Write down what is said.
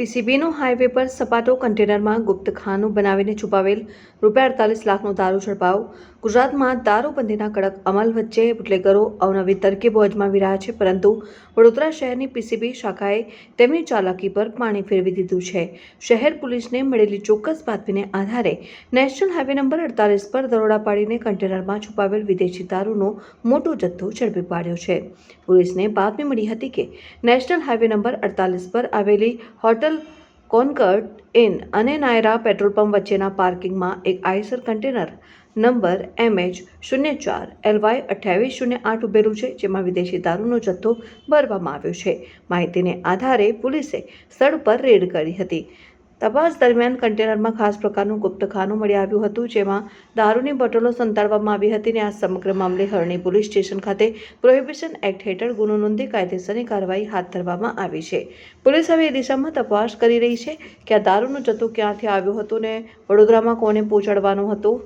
પીસીબીનો highway પર સપાટો કન્ટેનરમાં ગુપ્ત ખાનું બનાવીને છુપાવેલ રૂપિયા અડતાલીસ લાખનો દારૂ ઝડપાવ ગુજરાતમાં દારૂબંધીના કડક અમલ વચ્ચે બુટલેગરો અવનવી તરકીબો અજમાવી રહ્યા છે, પરંતુ વડોદરા શહેરની પીસીબી શાખાએ તેમની ચાલાકી પર પાણી ફેરવી દીધું છે. શહેર પોલીસને મળેલી ચોક્કસ બાતમીને આધારે નેશનલ હાઈવે નંબર અડતાલીસ પર દરોડા પાડીને કન્ટેનરમાં છુપાવેલ વિદેશી દારૂનો મોટો જથ્થો ઝડપી પાડ્યો છે. પોલીસને બાતમી મળી હતી કે નેશનલ હાઈવે નંબર અડતાલીસ પર આવેલી હોટલ કોનકર્ટ ઇન અને નાયરા પેટ્રોલ પંપ વચ્ચેના પાર્કિંગમાં એક આઈસર કન્ટેનર નંબર એમએચ શૂન્ય ચાર એલવાય અઠ્યાવીસ શૂન્ય આઠ ઉભેલું છે, જેમાં વિદેશી દારૂનો જથ્થો ભરવામાં આવ્યો છે. માહિતીને આધારે પોલીસે સ્થળ પર રેડ કરી હતી. તપાસ દરમિયાન કન્ટેનરમાં ખાસ પ્રકારનું ગુપ્તખાનું મળી આવ્યું હતું, જેમાં દારૂની બોટલો સંતાડવામાં આવી હતી અને આ સમગ્ર મામલે હરણી પોલીસ સ્ટેશન ખાતે પ્રોહિબિશન એક્ટ હેઠળ ગુનો નોંધી કાયદેસરની કાર્યવાહી હાથ ધરવામાં આવી છે. પોલીસ હવે એ દિશામાં તપાસ કરી રહી છે કે આ દારૂનો જથ્થો ક્યાંથી આવ્યો હતો ને વડોદરામાં કોને પહોંચાડવાનો હતો?